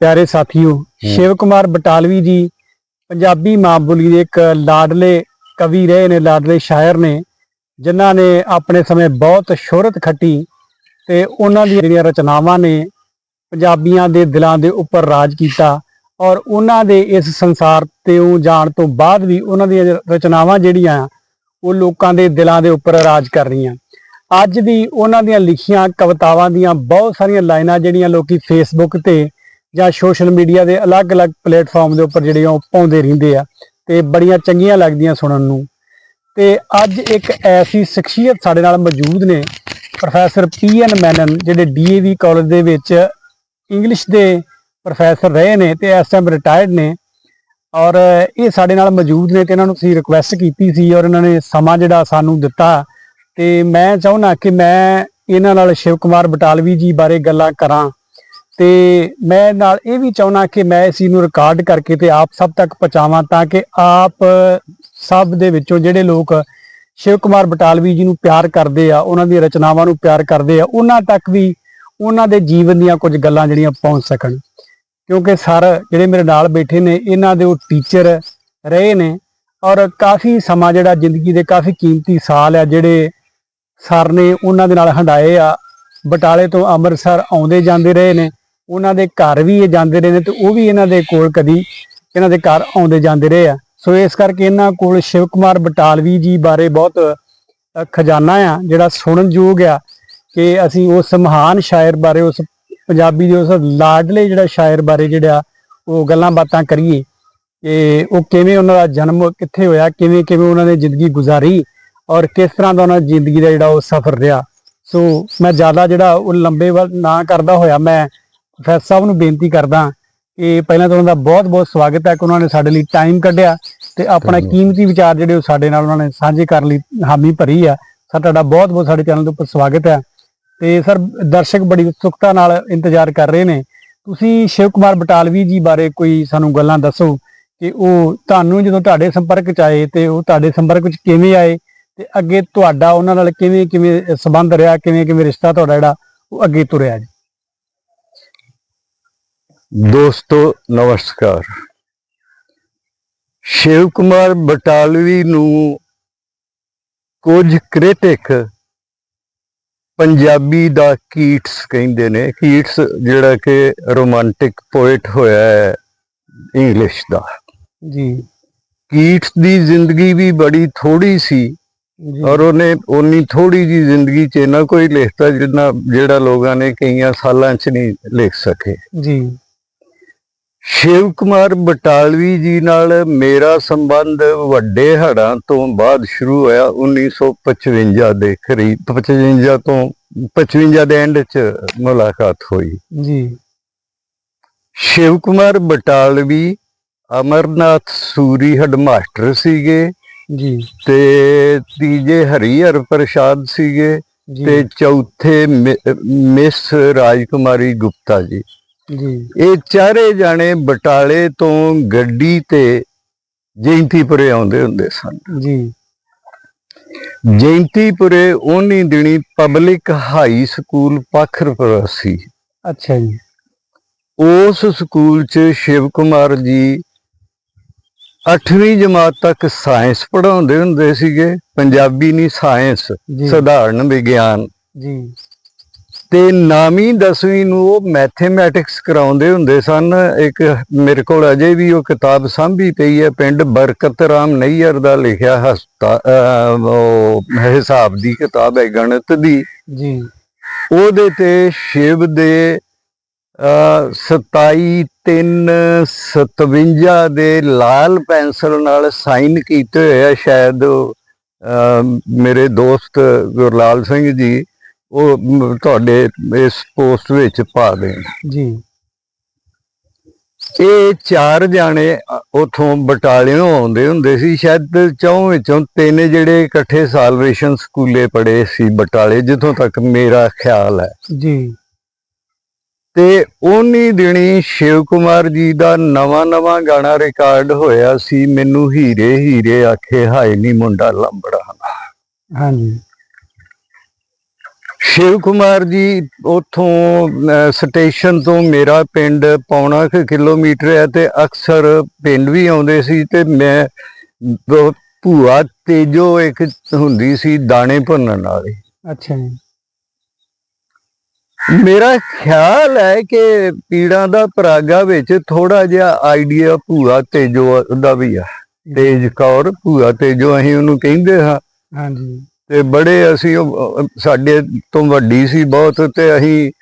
ਪਿਆਰੇ ਸਾਥੀਓ ਸ਼ਿਵ ਕੁਮਾਰ ਬਟਾਲਵੀ ਜੀ ਪੰਜਾਬੀ ਮਾਂ ਬੋਲੀ ਦੇ ਇੱਕ ਲਾਡਲੇ ਕਵੀ ਰਹੇ ਨੇ ਲਾਡਲੇ ਸ਼ਾਇਰ ਨੇ ਜਿਨ੍ਹਾਂ ਨੇ ਆਪਣੇ ਸਮੇਂ ਬਹੁਤ ਸ਼ੋਹਰਤ ਖੱਟੀ ਤੇ ਉਹਨਾਂ ਦੀਆਂ ਜਿਹੜੀਆਂ ਰਚਨਾਵਾਂ ਨੇ ਪੰਜਾਬੀਆਂ ਦੇ ਦਿਲਾਂ ਦੇ ਉੱਪਰ ਰਾਜ ਕੀਤਾ ਔਰ ਉਹਨਾਂ ਦੇ ਇਸ ਸੰਸਾਰ ਤੇ ਉਹ ਜਾਣ ਤੋਂ ਬਾਅਦ ਵੀ ਉਹਨਾਂ ਦੀਆਂ ਰਚਨਾਵਾਂ ਜਿਹੜੀਆਂ ਉਹ ਲੋਕਾਂ ਦੇ ਦਿਲਾਂ ਦੇ ਉੱਪਰ ਰਾਜ ਕਰ ਰਹੀਆਂ। ਅੱਜ ਵੀ ਉਹਨਾਂ ਦੀਆਂ ਲਿਖੀਆਂ ਕਵਿਤਾਵਾਂ ਦੀਆਂ ਬਹੁਤ ਸਾਰੀਆਂ ਲਾਈਨਾਂ ਜਿਹੜੀਆਂ ਲੋਕੀ ਫੇਸਬੁੱਕ ਤੇ ਜਾਂ ਸੋਸ਼ਲ ਮੀਡੀਆ ਦੇ ਅਲੱਗ-ਅਲੱਗ ਪਲੇਟਫਾਰਮ ਦੇ ਉੱਪਰ ਜਿਹੜੇ ਉਹ ਪਾਉਂਦੇ ਰਹਿੰਦੇ ਆ ਤੇ ਬੜੀਆਂ ਚੰਗੀਆਂ ਲੱਗਦੀਆਂ ਸੁਣਨ ਨੂੰ। ਤੇ ਅੱਜ ਇੱਕ ਐਸੀ ਸ਼ਖਸੀਅਤ ਸਾਡੇ ਨਾਲ ਮੌਜੂਦ ਨੇ, ਪ੍ਰੋਫੈਸਰ ਪੀ ਐਨ ਮੈਨਨ, ਜਿਹੜੇ ਡੀਏਵੀ ਕਾਲਜ ਦੇ ਵਿੱਚ ਇੰਗਲਿਸ਼ ਦੇ ਪ੍ਰੋਫੈਸਰ ਰਹੇ ਨੇ ਤੇ ਇਸ ਟਾਈਮ ਰਿਟਾਇਰਡ ਨੇ। ਔਰ ਇਹ ਸਾਡੇ ਨਾਲ ਮੌਜੂਦ ਨੇ ਤੇ ਇਹਨਾਂ ਨੂੰ ਅਸੀਂ ਰਿਕੁਐਸਟ ਕੀਤੀ ਸੀ ਔਰ ਇਹਨਾਂ ਨੇ ਸਮਾਂ ਜਿਹੜਾ ਸਾਨੂੰ ਦਿੱਤਾ। ਤੇ ਮੈਂ ਚਾਹੁੰਦਾ ਕਿ ਮੈਂ ਇਹਨਾਂ ਨਾਲ ਸ਼ਿਵ ਕੁਮਾਰ ਬਟਾਲਵੀ ਜੀ ਬਾਰੇ ਗੱਲਾਂ ਕਰਾਂ। ਤੇ ਮੈਂ ਨਾਲ ਇਹ ਵੀ ਚਾਹੁੰਦਾ ਕਿ ਮੈਂ ਇਸ ਨੂੰ ਰਿਕਾਰਡ ਕਰਕੇ ਤੇ ਆਪ ਸਭ ਤੱਕ ਪਹੁੰਚਾਵਾਂ ਤਾਂ ਕਿ ਆਪ ਸਭ ਦੇ ਵਿੱਚੋਂ ਜਿਹੜੇ ਲੋਕ ਸ਼ਿਵ ਕੁਮਾਰ ਬਟਾਲਵੀ ਜੀ ਨੂੰ ਪਿਆਰ ਕਰਦੇ ਆ, ਉਹਨਾਂ ਦੀਆਂ ਰਚਨਾਵਾਂ ਨੂੰ ਪਿਆਰ ਕਰਦੇ ਆ, ਉਹਨਾਂ ਤੱਕ ਵੀ ਉਹਨਾਂ ਦੇ ਜੀਵਨ ਦੀਆਂ ਕੁਝ ਗੱਲਾਂ ਜਿਹੜੀਆਂ ਪਹੁੰਚ ਸਕਣ। ਕਿਉਂਕਿ ਸਰ ਜਿਹੜੇ ਮੇਰੇ ਨਾਲ ਬੈਠੇ ਨੇ, ਇਹਨਾਂ ਦੇ ਉਹ ਟੀਚਰ ਰਹੇ ਨੇ ਔਰ ਕਾਫੀ ਸਮਾਂ ਜਿਹੜਾ ਜ਼ਿੰਦਗੀ ਦੇ ਕਾਫੀ ਕੀਮਤੀ ਸਾਲ ਆ ਜਿਹੜੇ ਸਰ ਨੇ ਉਹਨਾਂ ਦੇ ਨਾਲ ਹੰਡਾਏ ਆ। ਬਟਾਲੇ ਤੋਂ ਅੰਮ੍ਰਿਤਸਰ ਆਉਂਦੇ ਜਾਂਦੇ ਰਹੇ ਨੇ। ਉਹਨਾਂ ਦੇ ਘਰ ਵੀ ਇਹ ਜਾਂਦੇ ਰਹੇ ਨੇ ਤੇ ਉਹ ਵੀ ਇਹਨਾਂ ਦੇ ਕੋਲ ਕਦੀ ਇਹਨਾਂ ਦੇ ਘਰ ਆਉਂਦੇ ਜਾਂਦੇ ਰਹੇ ਆ। ਸੋ ਇਸ ਕਰਕੇ ਇਹਨਾਂ ਕੋਲ ਸ਼ਿਵ ਕੁਮਾਰ ਬਟਾਲਵੀ ਜੀ ਬਾਰੇ ਬਹੁਤ ਖਜ਼ਾਨਾ ਆ, ਜਿਹੜਾ ਸੁਣਨ ਆ ਕਿ ਅਸੀਂ ਉਸ ਮਹਾਨ ਸ਼ਾਇਰ ਬਾਰੇ, ਉਸ ਪੰਜਾਬੀ ਦੇ ਉਸ ਲਾਡਲੇ ਜਿਹੜਾ ਸ਼ਾਇਰ ਬਾਰੇ ਜਿਹੜਾ ਉਹ ਗੱਲਾਂ ਬਾਤਾਂ ਕਰੀਏ ਕਿ ਉਹ ਕਿਵੇਂ ਉਹਨਾਂ ਦਾ ਜਨਮ ਕਿੱਥੇ ਹੋਇਆ, ਕਿਵੇਂ ਕਿਵੇਂ ਉਹਨਾਂ ਨੇ ਜ਼ਿੰਦਗੀ ਗੁਜ਼ਾਰੀ ਔਰ ਕਿਸ ਤਰ੍ਹਾਂ ਦਾ ਉਹਨਾਂ ਦੀ ਜ਼ਿੰਦਗੀ ਦਾ ਜਿਹੜਾ ਉਹ ਸਫ਼ਰ ਰਿਹਾ। ਸੋ ਮੈਂ ਜ਼ਿਆਦਾ ਜਿਹੜਾ ਉਹ ਲੰਬੇ ਵੱਲ ਨਾ ਕਰਦਾ ਹੋਇਆ, ਮੈਂ ਪ੍ਰੋਫੈਸਰ ਸਾਹਿਬ ਨੂੰ ਬੇਨਤੀ ਕਰਦਾ ਕਿ ਪਹਿਲਾਂ ਤਾਂ ਉਹਨਾਂ ਦਾ ਬਹੁਤ ਬਹੁਤ ਸਵਾਗਤ ਹੈ ਕਿ ਉਹਨਾਂ ਨੇ ਸਾਡੇ ਲਈ ਟਾਈਮ ਕੱਢਿਆ ਤੇ ਆਪਣਾ। ਕੀਮਤੀ ਵਿਚਾਰ ਜਿਹੜੇ ਉਹ ਸਾਡੇ ਨਾਲ ਉਹਨਾਂ ਨੇ ਸਾਂਝੇ ਕਰਨ ਲਈ ਹਾਮੀ ਭਰੀ ਆ। ਸਰ ਤੁਹਾਡਾ ਬਹੁਤ ਬਹੁਤ ਸਾਡੇ ਚੈਨਲ ਦੇ ਉੱਪਰ ਸਵਾਗਤ ਹੈ। ਤੇ ਸਰ ਦਰਸ਼ਕ ਬੜੀ ਉਤਸੁਕਤਾ ਨਾਲ ਇੰਤਜ਼ਾਰ ਕਰ ਰਹੇ ਨੇ। ਤੁਸੀਂ ਸ਼ਿਵ ਕੁਮਾਰ ਬਟਾਲਵੀ ਜੀ ਬਾਰੇ ਕੋਈ ਸਾਨੂੰ ਗੱਲਾਂ ਦੱਸੋ ਕਿ ਉਹ ਤੁਹਾਨੂੰ ਜਦੋਂ ਤੁਹਾਡੇ ਸੰਪਰਕ ਚ ਆਏ ਤੇ ਉਹ ਤੁਹਾਡੇ ਸੰਪਰਕ ਵਿੱਚ ਕਿਵੇਂ ਆਏ ਤੇ ਅੱਗੇ ਤੁਹਾਡਾ ਉਹਨਾਂ ਨਾਲ ਕਿਵੇਂ ਕਿਵੇਂ ਸੰਬੰਧ ਰਿਹਾ ਕਿਵੇਂ ਕਿਵੇਂ ਰਿਸ਼ਤਾ ਤੁਹਾਡਾ ਜਿਹੜਾ ਉਹ ਅੱਗੇ ਤੁਰਿਆ ਜੀ? ਦੋਸਤੋ ਨਮਸਕਾਰ। ਸ਼ਿਵ ਕੁਮਾਰ ਬਟਾਲਵੀ ਨੂੰ ਕੁਝ ਕ੍ਰਿਟਿਕ ਪੰਜਾਬੀ ਦਾ ਕੀਟਸ ਕਹਿੰਦੇ ਨੇ। ਕੀਟਸ ਜਿਹੜਾ ਕਿ ਰੋਮਾਂਟਿਕ ਪੋਇਟ ਹੋਇਆ ਹੈ ਇੰਗਲਿਸ਼ ਦਾ। ਜੀ। ਕੀਟਸ ਦੀ ਜ਼ਿੰਦਗੀ ਵੀ ਬੜੀ ਥੋੜੀ ਸੀ ਔਰ ਉਹਨੇ ਉਨੀ ਥੋੜੀ ਜੀ ਜ਼ਿੰਦਗੀ 'ਚ ਨਾ ਕੋਈ ਲਿਖਤਾ ਜਿੰਨਾ ਜਿਹੜਾ ਲੋਕਾਂ ਨੇ ਕਈਆਂ ਸਾਲਾਂ 'ਚ ਨਹੀਂ ਲਿਖ ਸਕੇ। ਜੀ। ਸ਼ਿਵ ਕੁਮਾਰ ਬਟਾਲਵੀ ਜੀ ਨਾਲ ਮੇਰਾ ਸੰਬੰਧ ਵੱਡੇ ਹੜਾਂ ਤੋਂ ਬਾਅਦ ਸ਼ੁਰੂ ਹੋਇਆ 1955 ਦੇ ਕਰੀਬ 55 ਤੋਂ 55 ਦੇ ਐਂਡ ਚ ਮੁਲਾਕਾਤ ਹੋਈ। ਜੀ। ਸ਼ਿਵ ਕੁਮਾਰ ਬਟਾਲਵੀ ਅਮਰਨਾਥ ਸੂਰੀ ਹੈਡਮਾਸਟਰ ਸੀਗੇ। ਜੀ। ਤੇ ਤੀਜੇ ਹਰੀਹਰ ਪ੍ਰਸਾਦ ਸੀਗੇ। ਤੇ ਚੌਥੇ ਮਿਸ ਰਾਜਕੁਮਾਰੀ ਗੁਪਤਾ ਜੀ। ਜੀ। ਇਹ ਚਾਰੇ ਜਾਣੇ ਬਟਾਲੇ ਤੋਂ ਗੱਡੀ ਤੇ ਜੈਂਤੀਪੁਰੇ ਆਉਂਦੇ ਹੁੰਦੇ ਸਨ। ਜੀ। ਜੈਂਤੀਪੁਰੇ ਉਹਨੀ ਦਿਨੀ ਪਬਲਿਕ ਹਾਈ ਸਕੂਲ ਪਖਰਪੁਰ ਸੀ। ਅੱਛਾ ਜੀ। ਉਸ ਸਕੂਲ 'ਚ ਸ਼ਿਵ ਕੁਮਾਰ ਜੀ 8ਵੀਂ ਜਮਾਤ ਤੱਕ ਸਾਇੰਸ ਪੜ੍ਹਾਉਂਦੇ ਹੁੰਦੇ ਸੀਗੇ। ਪੰਜਾਬੀ ਨਹੀਂ ਸਾਇੰਸ ਸਧਾਰਨ ਵਿਗਿਆਨ। ਜੀ। ਤੇ ਨਾਵੀਂ 10ਵੀਂ ਨੂੰ ਉਹ ਮੈਥਮੈਟਿਕਸ ਕਰਾਉਂਦੇ ਹੁੰਦੇ ਸਨ। ਇੱਕ ਮੇਰੇ ਕੋਲ ਅਜੇ ਵੀ ਉਹ ਕਿਤਾਬ ਸਾਂਭੀ ਪਈ ਹੈ। ਪਿੰਡ ਬਰਕਤ ਰਾਮ ਨਈਅਰ ਦਾ ਲਿਖਿਆ ਹਸਤਾ ਉਹ ਹਿਸਾਬ ਦੀ ਕਿਤਾਬ ਹੈ ਗਣਿਤ ਦੀ। ਜੀ। ਉਹਦੇ ਤੇ ਸ਼ਿਵ ਦੇ ਅਹ, 27 3 57 ਦੇ ਲਾਲ ਪੈਨਸਲ ਨਾਲ ਸਾਈਨ ਕੀਤੇ ਹੋਏ ਆ। ਸ਼ਾਇਦ ਮੇਰੇ ਦੋਸਤ ਗੁਰਲਾਲ ਸਿੰਘ ਜੀ ਉਹ ਤੁਹਾਡੇ ਇਸ ਪੋਸਟ ਵਿੱਚ ਪਾ ਦੇਣ। ਜੀ। ਇਹ ਚਾਰ ਜਾਣੇ ਉਥੋਂ ਬਟਾਲਿਓਂ ਆਉਂਦੇ ਹੁੰਦੇ ਸੀ ਸ਼ਾਇਦ ਚੌਂ ਵਿੱਚੋਂ ਤਿੰਨ ਜਿਹੜੇ ਇਕੱਠੇ ਸਾਲਵੇਸ਼ਨ ਸਕੂਲੇ ਪੜ੍ਹੇ ਸੀ ਬਟਾਲੇ ਜਿੱਥੋਂ ਤੱਕ ਮੇਰਾ ਖਿਆਲ ਹੈ। ਜੀ। ਤੇ ਉਨੀ ਦਿਨੀ ਸ਼ਿਵ ਕੁਮਾਰ ਜੀ ਦਾ ਨਵਾਂ ਨਵਾਂ ਗਾਣਾ ਰਿਕਾਰਡ ਹੋਇਆ ਸੀ ਮੈਨੂੰ ਹੀਰੇ ਹੀਰੇ ਆਖੇ ਹਾਏ ਨੀ ਮੁੰਡਾ ਲੰਬੜਾ ਹਾਂਜੀ। ਸ਼ਿਵ ਕੁਮਾਰ ਜੀ ਉਥੋਂ ਸਟੇਸ਼ਨ ਤੋਂ ਮੇਰਾ ਪਿੰਡ ਪੌਣਾ ਕੁ ਕਿਲੋਮੀਟਰ ਹੈ ਤੇ ਅਕਸਰ ਪਿੰਡ ਵੀ ਆਉਂਦੇ ਸੀ ਤੇ ਮੈਂ ਭੂਆ ਤੇਜੋ ਇੱਕ ਹੁੰਦੀ ਸੀ ਦਾਣੇ ਭੁੰਨਣ ਵਾਲੀ। ਅੱਛਾ ਜੀ। ਮੇਰਾ ਖਿਆਲ ਹੈ ਕਿ ਪੀੜਾਂ ਦਾ ਪਰਾਗਾ ਵਿੱਚ ਥੋੜਾ ਜਿਹਾ ਆਈਡੀਆ ਭੂਆ ਤੇਜੋ ਦਾ ਵੀ ਆ। ਤੇਜ ਕੌਰ ਭੂਆ ਤੇਜੋ ਅਸੀਂ ਉਹਨੂੰ ਕਹਿੰਦੇ ਹਾਂ। ਹਾਂਜੀ। ਤੇ ਬੜੇ ਅਸੀਂ ਉਹ- ਸਾਡੇ ਤੋਂ ਵੱਡੀ ਸੀ ਬਹੁਤ ਤੇ ਅਸੀਂ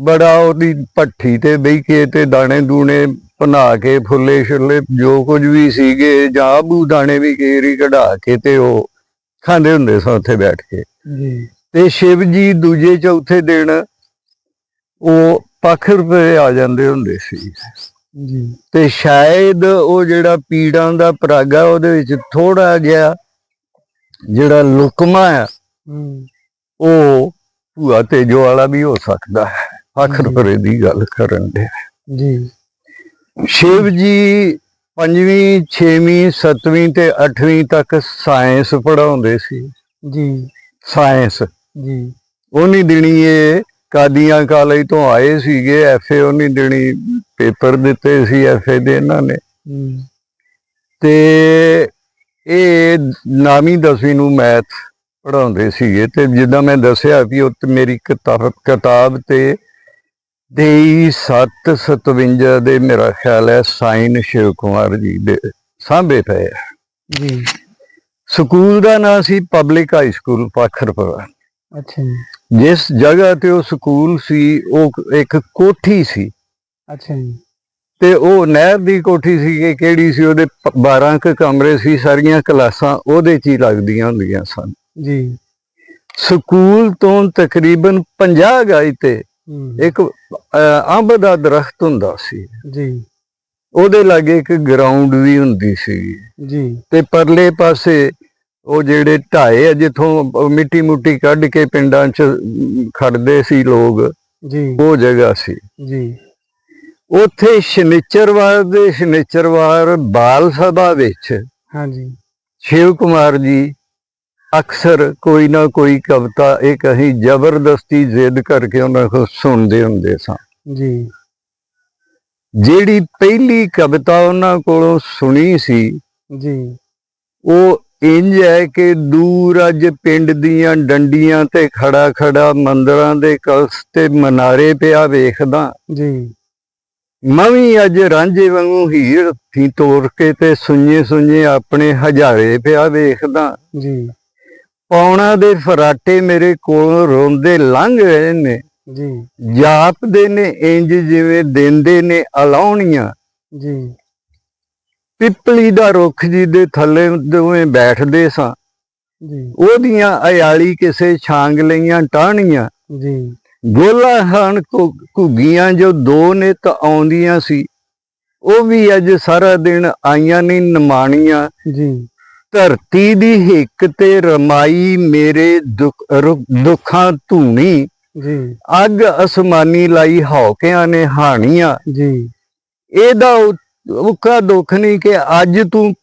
ਬੜਾ ਉਹਦੀ ਪੱਠੀ ਤੇ ਬਹਿ ਕੇ ਤੇ ਦਾਣੇ ਦੂਣੇ ਬਣਾ ਕੇ ਫੁੱਲੇ ਛੁੱਲੇ ਜੋ ਕੁਝ ਵੀ ਸੀਗੇ ਜਾਂ ਆਬੂ ਦਾਣੇ ਵੀ ਕੇਰੀ ਕਢਾ ਕੇ ਤੇ ਉਹ ਖਾਂਦੇ ਹੁੰਦੇ ਸਾਂ ਉੱਥੇ ਬੈਠ ਕੇ। ਜੀ। ਤੇ ਸ਼ਿਵ ਜੀ ਦੂਜੇ ਚੌਥੇ ਦਿਨ ਉਹ ਪੱਖ ਰੁਪਏ ਆ ਜਾਂਦੇ ਹੁੰਦੇ ਸੀ। ਜੀ। ਤੇ ਸ਼ਾਇਦ ਉਹ ਜਿਹੜਾ ਪੀੜਾਂ ਦਾ ਪਰਾਗਾ ਉਹਦੇ ਵਿੱਚ ਥੋੜਾ ਜਿਹਾ ਜਿਹੜਾ ਲੁਕਮਾ ਹੂੰ। ਉਹ ਭੂਆ ਤੇਜੋ ਵਾਲਾ ਵੀ ਹੋ ਸਕਦਾ ਹੈ। ਰੁਪਏ ਦੀ ਗੱਲ ਕਰਨ ਦੇ ਜੀ। ਸ਼ਿਵ ਜੀ ਪੰਜਵੀਂ ਛੇਵੀਂ ਸੱਤਵੀਂ ਤੇ ਅੱਠਵੀਂ ਤੱਕ ਸਾਇੰਸ ਪੜਾਉਂਦੇ ਸੀ। ਜੀ। ਸਾਇੰਸ। ਜੀ। ਉਨੀ ਦਿਨੀ ਇਹ ਕਾਦੀਆਂ ਕਾਲਜ ਤੋਂ ਆਏ ਸੀਗੇ ਐਫਏ ਉਨੀ ਦਿਨੀ ਪੇਪਰ ਦਿੱਤੇ ਸੀ ਐਫਏ ਦੇ ਇਹਨਾਂ ਨੇ। ਤੇ ਇਹ ਨਾਵੀਂ ਦਸਵੀਂ ਨੂੰ ਮੈਥ ਪੜਾਉਂਦੇ ਸੀਗੇ ਤੇ ਜਿੱਦਾਂ ਮੈਂ ਦੱਸਿਆ ਵੀ ਉਹ ਮੇਰੀ ਕਿਤਾਬ ਕਿਤਾਬ ਤੇ 2757 ਦੇ ਮੇਰਾ ਖਿਆਲ ਹੈ ਸਾਈਨ ਸ਼ਿਵ ਕੁਮਾਰ ਜੀ ਦੇ ਸਾਂਭੇ ਪਏ। ਜੀ। ਸਕੂਲ ਦਾ ਨਾਂ ਸੀ ਪਬਲਿਕ ਹਾਈ ਸਕੂਲ ਪਖਰਪੁਰਾ। ਅੱਛਾ ਜੀ। ਜਿਸ ਜਗ੍ਹਾ ਤੇ ਉਹ ਸਕੂਲ ਸੀ ਉਹ ਇੱਕ ਕੋਠੀ ਸੀ। ਅੱਛਾ ਜੀ। ਤੇ ਉਹ ਨਹਿਰ ਦੀ ਕੋਠੀ ਸੀ ਕਿ ਕਿਹੜੀ ਸੀ ਉਹਦੇ 12 ਕੁ ਕਮਰੇ ਸੀ ਸਾਰੀਆਂ ਕਲਾਸਾਂ ਉਹਦੇ 'ਚ ਹੀ ਲੱਗਦੀਆਂ ਹੁੰਦੀਆਂ ਸਨ। ਜੀ। ਸਕੂਲ ਤੋਂ ਤਕਰੀਬਨ 50 ਗਾਈ ਤੇ ਇੱਕ ਅੰਬ ਦਾ ਦਰਖਤ ਹੁੰਦਾ ਸੀ। ਜੀ। ਉਹਦੇ ਲਾਗੇ ਇੱਕ ਗਰਾਊਂਡ ਵੀ ਹੁੰਦੀ ਸੀ। ਜੀ। ਤੇ ਪਰਲੇ ਪਾਸੇ ਉਹ ਜਿਹੜੇ ਢਾਏ ਆ ਜਿੱਥੋਂ ਮਿੱਟੀ ਮੁੱਟੀ ਕੱਢ ਕੇ ਪਿੰਡਾਂ 'ਚ ਖੜਦੇ ਸੀ ਲੋਕ ਜੀ। ਉਹ ਜਗ੍ਹਾ ਸੀ। ਜੀ। ਉੱਥੇ ਸ਼ਨੀਚਰਵਾਰ ਦੇ ਸ਼ਨੀਚਰਵਾਰ ਬਾਲ ਸਭਾ ਵਿੱਚ ਹਾਂਜੀ। ਸ਼ਿਵ ਕੁਮਾਰ ਜੀ ਅਕਸਰ ਕੋਈ ਨਾ ਕੋਈ ਕਵਿਤਾ ਇੱਕ ਅਸੀਂ ਜ਼ਬਰਦਸਤੀ ਜ਼ਿੱਦ ਕਰਕੇ ਉਹਨਾਂ ਕੋਲ ਸੁਣਦੇ ਹੁੰਦੇ ਸਾਂ। ਜੀ। ਜਿਹੜੀ ਪਹਿਲੀ ਕਵਿਤਾ ਉਹਨਾਂ ਕੋਲੋਂ ਸੁਣੀ ਸੀ ਜੀ। ਉਹ ਇੰਜ ਹੈ ਕਿ ਦੂਰ ਅੱਜ ਪਿੰਡ ਦੀਆਂ ਡੰਡੀਆਂ ਤੇ ਖੜਾ ਖੜਾ ਮੰਦਰਾਂ ਦੇ ਕਲਸ ਤੇ ਮਨਾਰੇ ਪਿਆ ਵੇਖਦਾ। ਜੀ। ਮੈਂ ਵੀ ਅੱਜ ਰਾਂਝੇ ਵਾਂਗੂ ਹੀਰ ਥੀ ਤੋੜ ਕੇ ਤੇ ਸੁਣੀਏ ਸੁਣੀਏ ਆਪਣੇ ਹਜ਼ਾਰੇ ਪਿਆ ਵੇਖਦਾ। ਜੀ। ਪੌਣਾ ਦੇ ਫਰਾਟੇ ਮੇਰੇ ਕੋਲੋਂ ਰੋਂਦੇ ਲੰਘ ਰਹੇ ਨੇ। ਜੀ। ਜਾਪਦੇ ਨੇ ਇੰਜ ਜਿਵੇਂ ਦਿੰਦੇ ਨੇ ਅਲਾਉਣੀਆਂ। ਜੀ। ਪਿੱਪਲੀ ਦਾ ਰੁੱਖ ਜੀ ਦੇ ਥੱਲੇ ਦੋਵੇਂ ਬੈਠਦੇ ਸਾਂ। ਜੀ। ਉਹਦੀਆਂ ਅਯਾਲੀ ਕਿਸੇ ਛਾਂਗ ਲਈਆਂ ਟਾਹਣੀਆਂ। ਜੀ। ਗੋਲਾ ਖਾਨ ਘੁੱਗੀਆਂ ਜੋ ਦੋ ਨਿਤ ਆਉਂਦੀਆਂ ਸੀ। ਉਹ ਵੀ ਅੱਜ ਸਾਰਾ ਦਿਨ ਆਈਆਂ ਨਹੀਂ ਨਿਮਾਣੀਆਂ। ਜੀ। ਧਰਤੀ ਦੀ ਹਿੱਕ ਤੇ ਰਮਾਈ ਮੇਰੇ ਦੁੱਖ- ਧੂਣੀ। ਜੀ। ਅੱਗ ਅਸਮਾਨੀ ਲਾਈ ਹੌਕਿਆਂ ਨੇ ਹਾਣੀਆਂ। ਜੀ। ਇਹਦਾ ਉਕਾ ਦੁੱਖ ਨਹੀਂ ਕਿ ਅੱਜ ਤੂੰ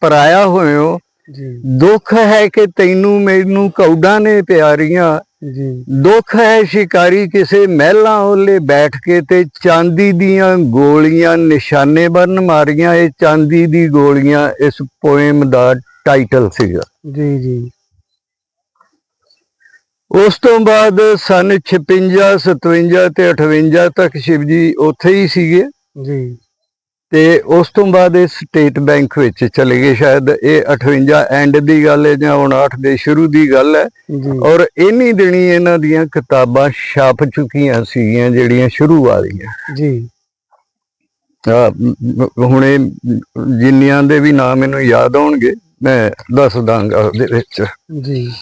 ਪਰਾਇਆ ਹੋਇਓ। ਜੀ। ਦੁੱਖ ਹੈ ਕਿ ਤੈਨੂੰ ਮੈਨੂੰ ਕੌਡਾਂ ਨੇ ਪਿਆਰੀਆਂ। ਜੀ। ਦੁੱਖ ਹੈ ਸ਼ਿਕਾਰੀ ਕਿਸੇ ਮਹਿਲਾਂ ਓਲੇ ਬੈਠ ਕੇ ਤੇ ਚਾਂਦੀ ਦੀਆਂ ਗੋਲੀਆਂ ਨਿਸ਼ਾਨੇ ਬਰਨ ਮਾਰੀਆਂ। ਇਹ ਚਾਂਦੀ ਦੀ ਗੋਲੀਆਂ ਇਸ ਪੋਇਮ ਦਾ ਟਾਈਟਲ ਸੀਗਾ। ਜੀ ਜੀ। ਉਸ ਤੋਂ ਬਾਅਦ ਸਨ 56 57 ਤੇ 58 ਤੱਕ ਸ਼ਿਵ ਜੀ ਉੱਥੇ ਹੀ ਸੀਗੇ। ਜੀ। ਤੇ ਉਸ ਤੋਂ ਬਾਅਦ ਇਹ ਸਟੇਟ ਬੈਂਕ ਵਿੱਚ ਚਲੇ ਗਏ। ਸ਼ਾਇਦ ਇਹ 58 ਐਂਡ ਦੀ ਗੱਲ ਹੈ ਜਾਂ 59 ਦੇ ਸ਼ੁਰੂ ਦੀ ਗੱਲ ਹੈ। ਔਰ ਇੰਨੀ ਦਿਨੀ ਇਹਨਾਂ ਦੀਆਂ ਕਿਤਾਬਾਂ ਛਪ ਚੁੱਕੀਆਂ ਸੀਗੀਆਂ ਜਿਹੜੀਆਂ ਸ਼ੁਰੂ ਵਾਲੀਆਂ ਜੀ। ਹੁਣੇ ਜਿੰਨਿਆਂ ਦੇ ਵੀ ਨਾਮ ਮੈਨੂੰ ਯਾਦ ਆਉਣਗੇ ਮੈਂ ਦੱਸ ਦਾਂਗਾ ਉਹਦੇ ਵਿੱਚ। ਜੀ।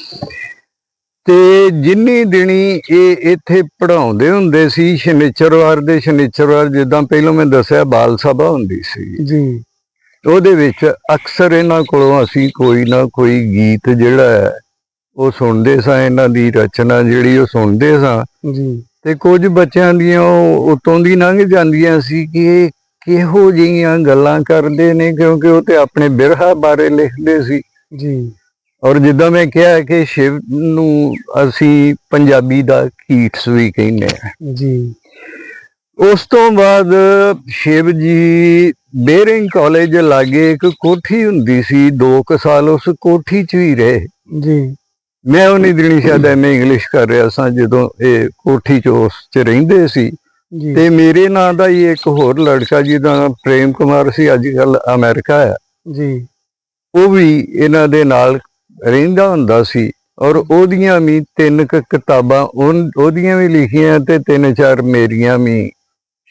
ਤੇ ਜਿੰਨੀ ਦਿਨੀ ਇਹ ਇੱਥੇ ਪੜਾਉਂਦੇ ਹੁੰਦੇ ਸੀ ਸ਼ਨੀਚਰਵਾਰ ਦੇ ਸ਼ਨੀਚਰਵਾਰ ਜਿੱਦਾਂ ਪਹਿਲਾਂ ਮੈਂ ਦੱਸਿਆ ਬਾਲ ਸਭਾ ਹੁੰਦੀ ਸੀ। ਜੀ। ਉਹਦੇ ਵਿੱਚ ਅਕਸਰ ਇਹਨਾਂ ਕੋਲੋਂ ਅਸੀਂ ਕੋਈ ਨਾ ਕੋਈ ਗੀਤ ਜਿਹੜਾ ਹੈ ਉਹ ਸੁਣਦੇ ਸਾਂ ਇਹਨਾਂ ਦੀ ਰਚਨਾ ਜਿਹੜੀ ਉਹ ਸੁਣਦੇ ਸਾਂ। ਜੀ। ਤੇ ਕੁਝ ਬੱਚਿਆਂ ਦੀਆਂ ਉਹ ਉਤੋਂ ਦੀ ਲੰਘ ਜਾਂਦੀਆਂ ਸੀ ਕਿ ਇਹ ਕਿਹੋ ਜਿਹੀਆਂ ਗੱਲਾਂ ਕਰਦੇ ਨੇ ਕਿਉਂਕਿ ਉਹ ਤੇ ਆਪਣੇ ਬਿਰਹਾ ਬਾਰੇ ਲਿਖਦੇ ਸੀ। ਜੀ। ਔਰ ਜਿੱਦਾਂ ਮੈਂ ਕਿਹਾ ਕਿ ਸ਼ਿਵ ਨੂੰ ਅਸੀਂ ਪੰਜਾਬੀ ਦਾ ਕੀਟਸ ਵੀ ਕਹਿੰਦੇ ਆ। ਜੀ। ਉਸ ਤੋਂ ਬਾਅਦ ਸ਼ਿਵ ਜੀ ਬੇਰਿੰਗ ਕਾਲਜ ਲਾਗੇ ਇੱਕ ਕੋਠੀ ਹੁੰਦੀ ਸੀ 2 ਕੁ ਸਾਲ ਉਸ ਕੋਠੀ 'ਚ ਹੀ ਰਹੇ। ਜੀ। ਮੈਂ ਉਹਨੀ ਦਿਨੀ ਸ਼ਾਇਦ ਐਮਏ ਇੰਗਲਿਸ਼ ਕਰ ਰਿਹਾ ਸਾਂ ਜਦੋਂ ਇਹ ਕੋਠੀ 'ਚ ਉਸ 'ਚ ਰਹਿੰਦੇ ਸੀ। ਜੀ। ਤੇ ਮੇਰੇ ਨਾਂ ਦਾ ਹੀ ਇੱਕ ਹੋਰ ਲੜਕਾ ਜਿਹਦਾ ਨਾਮ ਪ੍ਰੇਮ ਕੁਮਾਰ ਸੀ ਅੱਜ ਕੱਲ ਅਮਰੀਕਾ ਆ। ਜੀ। ਉਹ ਵੀ ਇਹਨਾਂ ਦੇ ਨਾਲ ਰਹਿੰਦਾ ਹੁੰਦਾ ਸੀ ਔਰ ਉਹਦੀਆਂ ਵੀ ਤਿੰਨ ਕੁ ਕਿਤਾਬਾਂ ਉਹਦੀਆਂ ਵੀ ਲਿਖੀਆਂ ਤੇ ਤਿੰਨ ਚਾਰ ਮੇਰੀਆਂ ਵੀ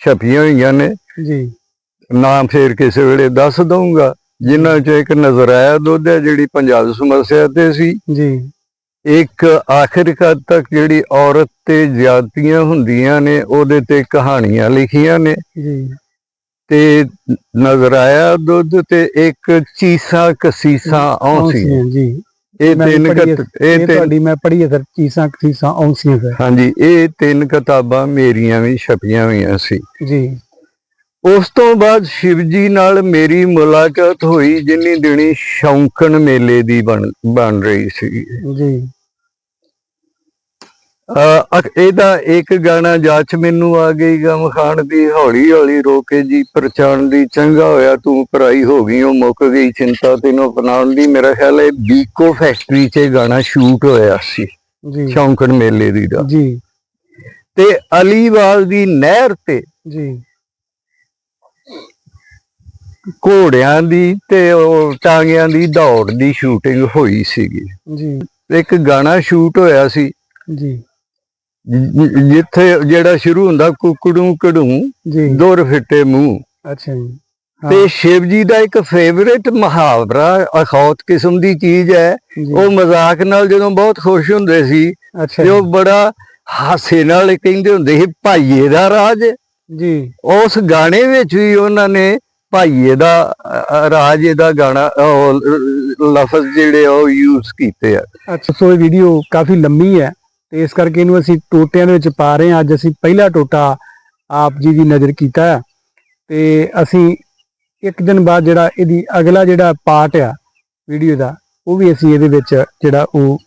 ਛਪੀਆਂ ਹੋਈਆਂ ਨੇ। ਜੀ। ਨਾਮ ਫੇਰ ਕਿਸੇ ਵੇਲੇ ਦੱਸ ਦਊਂਗਾ। ਜਿਨ੍ਹਾਂ ਚ ਇੱਕ ਨਜ਼ਰਾਇਆ ਦੁੱਧ ਹੈ ਜਿਹੜੀ ਪੰਜਾਬ ਸਮੱਸਿਆ ਤੇ ਸੀ। ਜੀ। ਇੱਕ ਆਖਿਰਕਾਰ ਤੱਕ ਜਿਹੜੀ ਔਰਤ ਤੇ ਜ਼ਿਆਦਤੀਆਂ ਹੁੰਦੀਆਂ ਨੇ ਉਹਦੇ ਤੇ ਕਹਾਣੀਆਂ ਲਿਖੀਆਂ ਨੇ। ਜੀ। ਤੇ ਨਜ਼ਰਾਇਆ ਦੁੱਧ ਤੇ ਇੱਕ ਚੀਸਾ ਕਸੀਸਾ ਔਂਸੀਆਂ, ਜੀ। ਇਹ ਮੈਂ ਤਿੰਨ ਪੜ੍ਹੀ ਹੈ। ਕਤ- ਇਹ ਇਹ ਤਿੰਨ ਤੁਹਾਡੀ ਮੈਂ ਪੜ੍ਹੀ ਹੈ ਸਰ ਚੀਸਾਂ ਕਸੀਸਾਂ ਔਂਸੀਆਂ ਸਰ। ਹਾਂਜੀ ਇਹ ਤਿੰਨ ਕਿਤਾਬਾਂ ਮੇਰੀਆਂ ਵੀ ਛਪੀਆਂ ਹੋਈਆਂ ਸੀ। ਜੀ। ਉਸ ਤੋਂ ਬਾਅਦ ਸ਼ਿਵ ਜੀ ਨਾਲ ਮੇਰੀ ਮੁਲਾਕਾਤ ਹੋਈ ਜਿੰਨੀ ਦਿਨੀ ਸ਼ੌਂਕਣ ਮੇਲੇ ਦੀ ਬਣ ਬਣ ਰਹੀ ਸੀ। ਜੀ। ਇਹਦਾ ਇੱਕ ਗਾਣਾ ਜਾਚ ਮੈਨੂੰ ਆ ਗਈ ਗਮ ਖਾਣ ਦੀ ਹੌਲੀ ਹੌਲੀ ਰੋਕੇ ਜੀ ਪਰਚਾਣ ਦੀ ਚੰਗਾ ਹੋਇਆ ਤੂੰ ਪਰਾਈ ਹੋ ਗਈ ਉਹ ਮੁੱਕ ਗਈ ਚਿੰਤਾ ਤੈਨੂੰ ਅਪਣਾਉਣ ਦੀ। ਮੇਰਾ ਖਿਆਲ ਹੈ ਬੀਕੋ ਫੈਕਟਰੀ 'ਚ ਗਾਣਾ ਸ਼ੂਟ ਹੋਇਆ ਸੀ ਜੀ। ਸ਼ੌਂਕਣ ਮੇਲੇ ਦੀ ਦਾ। ਜੀ। ਤੇ ਅਲੀਵਾਲ ਦੀ ਨਹਿਰ ਤੇ ਜੀ। ਘੋੜਿਆਂ ਦੀ ਤੇ ਉਹ ਟਾਂਗਿਆਂ ਦੀ ਦੌੜ ਦੀ ਸ਼ੂਟਿੰਗ ਹੋਈ ਸੀਗੀ। ਜੀ। ਇੱਕ ਗਾਣਾ ਸ਼ੂਟ ਹੋਇਆ ਸੀ। ਜਿ- ਜਿੱਥੇ ਜਿਹੜਾ ਸ਼ੁਰੂ ਹੁੰਦਾ ਕੁਕੜੂ ਕੜੂ ਦੁਰ ਫਿੱਟੇ ਮੂੰਹ। ਅੱਛਾ ਜੀ। ਤੇ ਸ਼ਿਵ ਜੀ ਦਾ ਇੱਕ ਫੇਵਰੇਟ ਮੁਹਾਵਰਾ ਅਖੌਤ ਕਿਸਮ ਦੀ ਚੀਜ਼ ਹੈ। ਉਹ ਮਜ਼ਾਕ ਨਾਲ ਜਦੋਂ ਬਹੁਤ ਖੁਸ਼ ਹੁੰਦੇ ਸੀ ਤੇ ਉਹ ਬੜਾ ਹਾਸੇ ਨਾਲ ਕਹਿੰਦੇ ਹੁੰਦੇ ਸੀ ਭਾਈਏ ਦਾ ਰਾਜ। ਜੀ। ਉਸ ਗਾਣੇ ਵਿੱਚ ਵੀ ਉਹਨਾਂ ਨੇ ਭਾਈਏ ਦਾ ਰਾਜ ਇਹਦਾ ਗਾਣਾ ਲਫ਼ਜ਼ ਜਿਹੜੇ ਉਹ ਯੂਜ਼ ਕੀਤੇ ਆ। ਅੱਛਾ ਸੋ ਇਹ ਵੀਡੀਓ ਕਾਫੀ ਲੰਮੀ ਹੈ। ਤੇ ਇਸ ਕਰਕੇ ਇਹਨੂੰ ਅਸੀਂ ਟੋਟਿਆਂ ਦੇ ਵਿੱਚ ਪਾ ਰਹੇ ਹਾਂ। ਅੱਜ ਅਸੀਂ ਪਹਿਲਾ ਟੋਟਾ ਆਪ ਜੀ ਦੀ ਨਜ਼ਰ ਕੀਤਾ ਹੈ। ਤੇ ਅਸੀਂ ਇੱਕ ਦਿਨ ਬਾਅਦ ਜਿਹੜਾ ਇਹਦੀ ਅਗਲਾ ਜਿਹੜਾ ਪਾਰਟ ਆ, ਵੀਡੀਓ ਦਾ, ਉਹ ਵੀ ਅਸੀਂ ਇਹਦੇ ਵਿੱਚ ਜਿਹੜਾ ਉਹ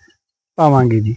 ਪਾਵਾਂਗੇ ਜੀ।